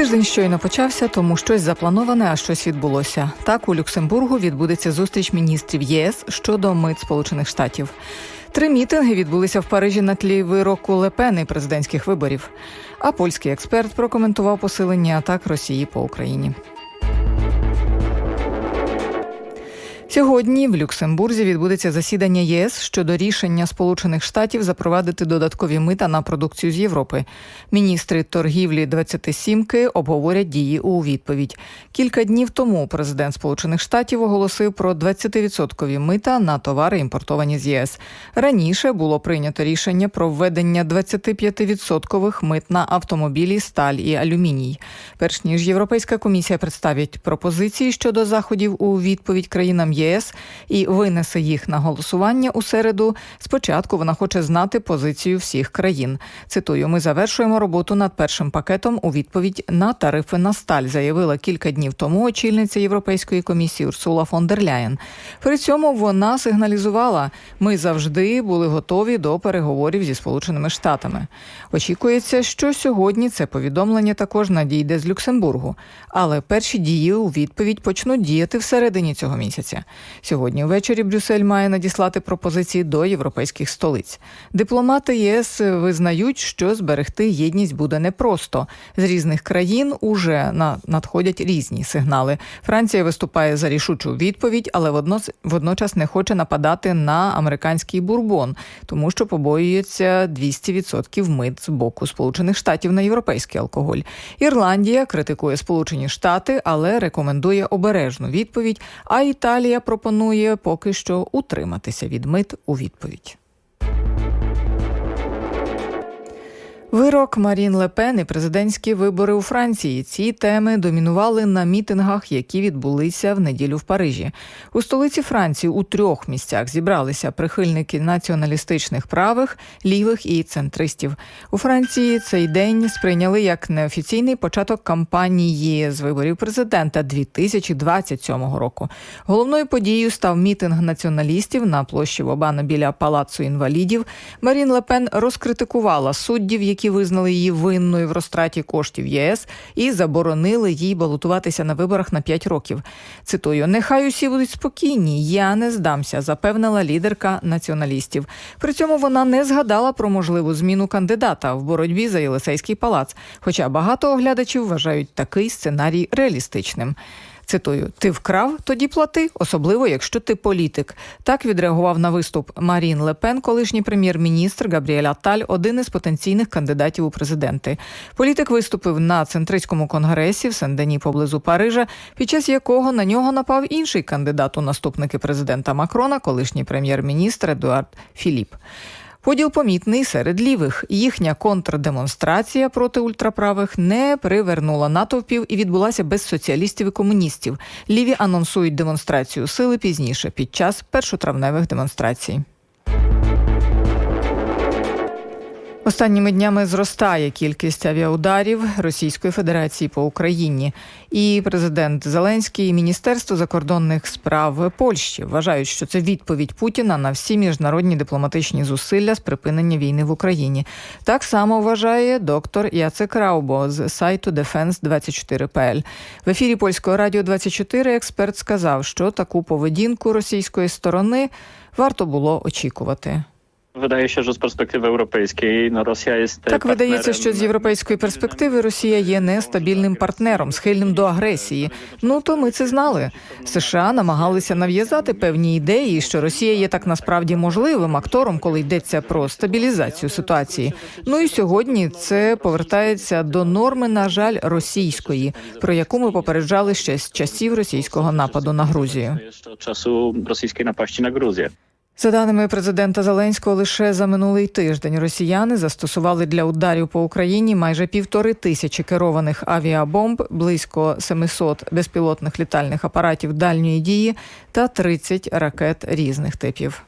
Тиждень щойно почався, тому щось заплановане, а щось відбулося. Так у Люксембургу відбудеться зустріч міністрів ЄС щодо мит Сполучених Штатів. Три мітинги відбулися в Парижі на тлі вироку Лепени президентських виборів. А польський експерт прокоментував посилення атак Росії по Україні. Сьогодні в Люксембурзі відбудеться засідання ЄС щодо рішення Сполучених Штатів запровадити додаткові мита на продукцію з Європи. Міністри торгівлі 27-ки обговорять дії у відповідь. Кілька днів тому президент Сполучених Штатів оголосив про 20% мита на товари, імпортовані з ЄС. Раніше було прийнято рішення про введення 25% мит на автомобілі, сталь і алюміній. Перш ніж Європейська комісія представить пропозиції щодо заходів у відповідь країнам ЄС і винесе їх на голосування у середу. Спочатку вона хоче знати позицію всіх країн. Цитую: ми завершуємо роботу над першим пакетом у відповідь на тарифи на сталь, заявила кілька днів тому очільниця Європейської комісії Урсула фон дер Ляєн. При цьому вона сигналізувала: ми завжди були готові до переговорів зі Сполученими Штатами. Очікується, що сьогодні це повідомлення також надійде з Люксембургу, але перші дії у відповідь почнуть діяти всередині цього місяця. Сьогодні ввечері Брюссель має надіслати пропозиції до європейських столиць. Дипломати ЄС визнають, що зберегти єдність буде непросто. З різних країн уже надходять різні сигнали. Франція виступає за рішучу відповідь, але водночас не хоче нападати на американський бурбон, тому що побоюється 200% мит з боку Сполучених Штатів на європейський алкоголь. Ірландія критикує Сполучені Штати, але рекомендує обережну відповідь. А Італія пропонує поки що утриматися від мит у відповідь. Вирок Марін Лепен і президентські вибори у Франції. Ці теми домінували на мітингах, які відбулися в неділю в Парижі. У столиці Франції у трьох місцях зібралися прихильники націоналістичних правих, лівих і центристів. У Франції цей день сприйняли як неофіційний початок кампанії з виборів президента 2027 року. Головною подією став мітинг націоналістів на площі Вобана біля палацу інвалідів. Марін Лепен розкритикувала суддів, які які визнали її винною в розтраті коштів ЄС і заборонили їй балотуватися на виборах на 5 років. Цитую: нехай усі будуть спокійні, я не здамся, запевнила лідерка націоналістів. При цьому вона не згадала про можливу зміну кандидата в боротьбі за Єлисейський палац. Хоча багато оглядачів вважають такий сценарій реалістичним. Цитую, ти вкрав, тоді плати, особливо якщо ти політик. Так відреагував на виступ Марін Лепен, колишній прем'єр-міністр Габріель Аталь, один із потенційних кандидатів у президенти. Політик виступив на центристському конгресі в Сен-Дені поблизу Парижа, під час якого на нього напав інший кандидат у наступники президента Макрона, колишній прем'єр-міністр Едуард Філіп. Поділ помітний серед лівих. Їхня контрдемонстрація проти ультраправих не привернула натовпів і відбулася без соціалістів і комуністів. Ліві анонсують демонстрацію сили пізніше під час першотравневих демонстрацій. Останніми днями зростає кількість авіаударів Російської Федерації по Україні. І президент Зеленський і Міністерство закордонних справ Польщі вважають, що це відповідь Путіна на всі міжнародні дипломатичні зусилля з припинення війни в Україні. Так само вважає доктор Яцек Раубо з сайту Defense24.pl. В ефірі польського радіо 24 експерт сказав, що таку поведінку російської сторони варто було очікувати. Wydaje się, że z perspektywy europejskiej no Rosja jest так видається, що з європейської перспективи Росія є нестабільним партнером, схильним до агресії. Ну то ми це знали. США намагалися нав'язати певні ідеї, що Росія є так насправді можливим актором, коли йдеться про стабілізацію ситуації. Ну і сьогодні це повертається до норми, на жаль, російської, про яку ми попереджали ще з часів російського нападу на Грузію. часу російської напасті на Грузію. За даними президента Зеленського, лише за минулий тиждень росіяни застосували для ударів по Україні майже півтори тисячі керованих авіабомб, близько 700 безпілотних літальних апаратів дальньої дії та 30 ракет різних типів.